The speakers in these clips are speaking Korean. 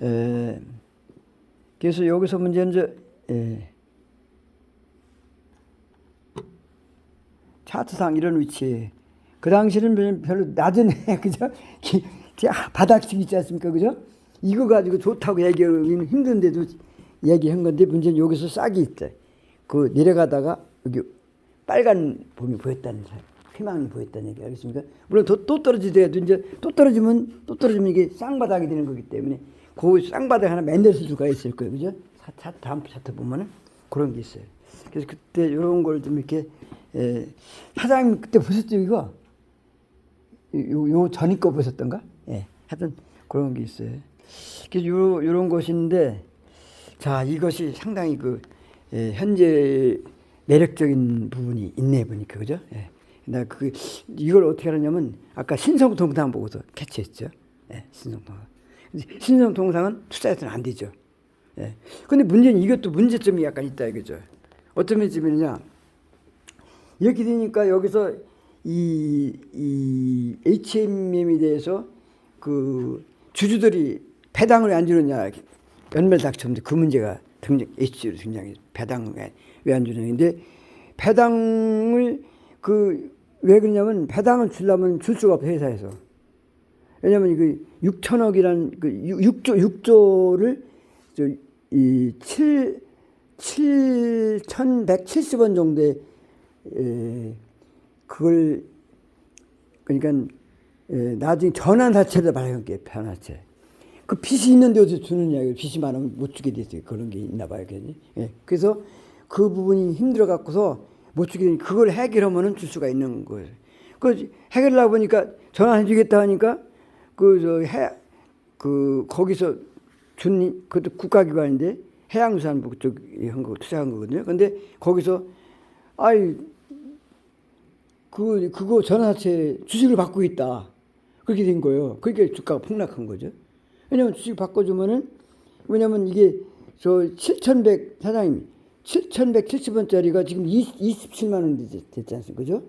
에, 그래서 여기서 문제는 이제 에, 차트상 이런 위치에 그 당시는 별로- 낮은 애 그죠? 바닥식 있지 않습니까 그죠? 이거 가지고 좋다고 얘기하기는 힘든데도 얘기한 건데 문제는 여기서 싹이 있다. 그 내려가다가 여기 빨간 봄이 보였다는 사- 희망이 보였다는 얘기 알겠습니까? 물론 또, 또 떨어지더라도 이제 또 떨어지면 또 떨어지면 이게 쌍바닥이 되는 거기 때문에 그 쌍바닥 하나 만들 수가 있을 거예요, 그죠? 차, 차, 다음 차트 보면은 그런 게 있어요. 그래서 그때 이런 걸 좀 이렇게 에, 사장님 그때 보셨죠 이거? 요, 요 전이 거 보셨던가? 예. 하여튼 그런 게 있어요. 그래서 요, 요런 것인데, 자, 이것이 상당히 그, 예, 현재 매력적인 부분이 있네, 보니까, 그죠? 예. 나 그, 이걸 어떻게 하느냐면, 아까 신성동상 보고서 캐치했죠. 예, 신성동상. 근데 신성 동상은 투자해서는 안 되죠. 예. 근데 문제는 이것도 문제점이 약간 있다, 이거죠. 어떤 문제점이냐. 이렇게 되니까 여기서 이, 이 HMM에 대해서 그 주주들이 배당을 왜안 주느냐 연말 닥쳤는데 그 문제가 HG로 등장해 배당을 왜 안 주느냐인데 배당을 그 왜 그러냐면 배당을 주려면 줄 수가 없어 회사에서 왜냐면 그 6천억이란 그 6조 6조를 저이7 7,170원 정도의 에, 그걸 그러니까 에, 나중에 전환사채를 발행할게 변화채. 그 빚이 있는데 어디서 주느냐 이거 빚이 많으면 못 주게 됐어요 그런 게 있나 괜히. 예. 그래서 그 부분이 힘들어 갖고서 못 주게 되니 그걸 해결하면은 줄 수가 있는 거예요. 그 해결하다 보니까 전환해 주겠다 하니까 그저해그 거기서 준 그것도 국가기관인데 해양수산부 쪽에 한거 투자한 거거든요. 근데 거기서 아이 그 그거 전화체 주식을 받고 있다 그렇게 된 거예요. 그러니까 주가가 폭락한 거죠. 왜냐면 주식 바꿔주면은 왜냐면 이게 저 7,100 사장님 7,170원짜리가 지금 20, 27만 원 됐- 됐지 않습니까? 그죠?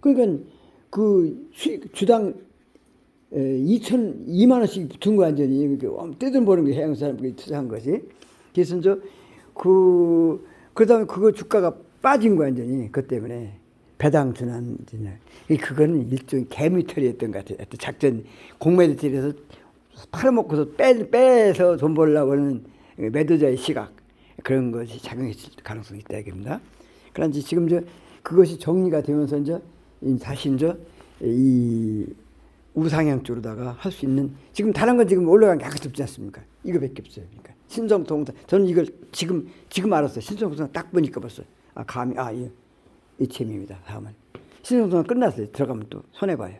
그러니까 그 수익 주당 에, 2천 2만 원씩 붙은 거 완전히 버는 게 해양 사람들이 투자한 것이 그래서 이제 그 그 다음에 그거 주가가 빠진 거 완전히 그 때문에. 배당 준한 그거는 일종의 개미털이었던 것 같아요. 작전 공매도들에서 팔아먹고서 빼, 빼서 돈 벌려고 하는 매도자의 시각. 그런 것이 작용했을 가능성이 있다 이겁니다. 그런지 지금 저 그것이 정리가 되면서 이제 이 다시 이제 이 우상향 쪽으로다가 할 수 있는 지금 다른 건 지금 올라간 게 아깝지 않습니까? 이거밖에 없어요. 그러니까 신성동상 저는 이걸 지금 지금 알았어요. 신성동상 딱 보니까 벌써 아 감이 아 이, HM입니다. 다음은 신성동상 끝났어요. 들어가면 또 손해 봐요.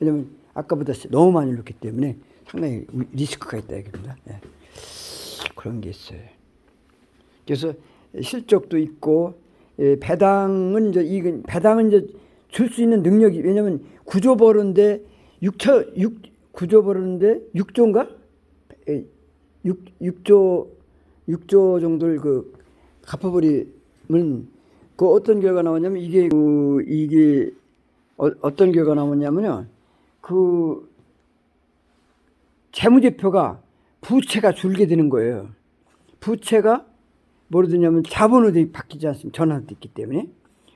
왜냐면 아까보다 너무 많이 넣기 때문에 상당히 리스크가 있다 이겁니다. 예. 그런 게 있어요. 그래서 실적도 있고 예, 배당은 이제 이건 배당은 이제 줄 수 있는 능력이 왜냐면 구조 버는데 6천 6 구조 버는데 6조인가? 6 6조 6조 정도를 그 갚아버리면 그 어떤 결과 나오냐면 이게 그 이게 어, 어떤 결과 나오냐면요. 그 재무제표가 부채가 줄게 되는 거예요. 부채가 뭐로 되냐면 자본으로 돼 바뀌지 않습니까? 전환돼 있기 때문에.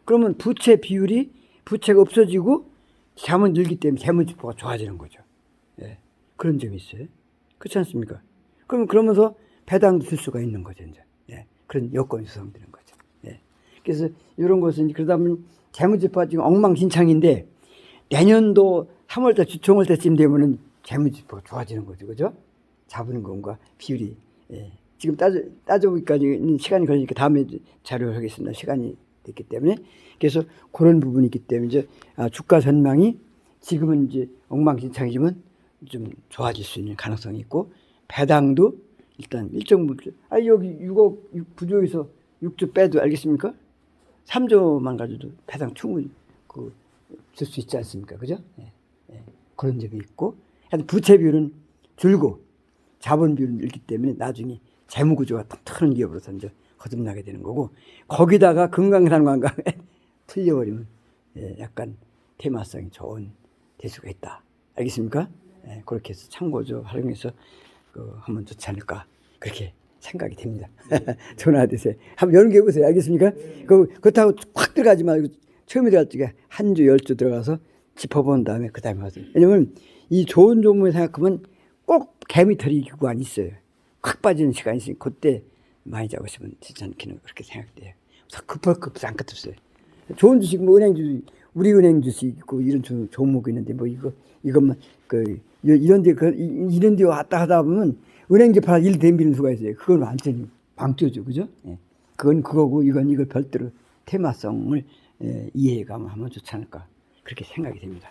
그러면 부채 비율이 부채가 없어지고 자본 늘기 때문에 재무제표가 좋아지는 거죠. 예. 그런 점이 있어요. 그렇지 않습니까? 그러면 그러면서 배당도 줄 수가 있는 거죠, 이제. 예. 그런 여건이 조성되는 거죠. 예. 그래서 이런 것은 그러다 보면 재무제표가 지금 엉망진창인데 내년도 3월달 주총월 때쯤 되면은 재무제표가 좋아지는 거죠, 그죠? 자본금과 비율이 예. 지금 따져 따져보기까지는 시간이 걸리니까 다음에 자료를 하겠습니다. 시간이 됐기 때문에 그래서 그런 부분이 있기 때문에 이제 아, 주가 전망이 지금은 이제 엉망진창이지만 좀 좋아질 수 있는 가능성이 있고 배당도 일단 일정 부분 아 여기 6억 6 구조에서 6조 빼도 알겠습니까? 3조만 가져도 배당 충분히 그 줄 수 있지 않습니까? 그죠? 예, 예. 그런 점이 있고 부채 비율은 줄고 자본 비율은 늘기 때문에 나중에 재무 구조가 튼튼한 기업으로서 이제 거듭나게 되는 거고 거기다가 금강산 관광에 틀려버리면 예, 약간 테마성이 좋은 대수가 있다. 알겠습니까? 예, 그렇게 해서 참고죠 활용해서 그 하면 좋지 않을까 그렇게 생각이 됩니다. 전화하세요. 한번 연구해 보세요. 알겠습니까? 그 그렇다고 확 들어가지 말고 처음에 들어갈 적에 한 주, 열 주 들어가서 짚어본 다음에 그 다음에 하세요. 왜냐면 이 좋은 종목을 생각하면 꼭 개미털이 기구가 있어요. 확 빠지는 시간이 있으니 그때 많이 잡으시면 괜찮기는 그렇게 생각돼요. 그래서 급할 급도 안 끝없어요. 좋은 주식 뭐 은행 주식 우리 은행 주식 있고 이런 조- 종목이 있는데 뭐 이거 이것만 그 이- 이런 데 그, 이- 이런 데 왔다 하다 보면 은행 재판 일 댐비는 수가 있어요. 그건 완전히 방조죠, 그죠? 예. 그건 그거고 이건 이걸 별도로 테마성을 예, 이해가면 하면 좋지 않을까 그렇게 생각이 됩니다.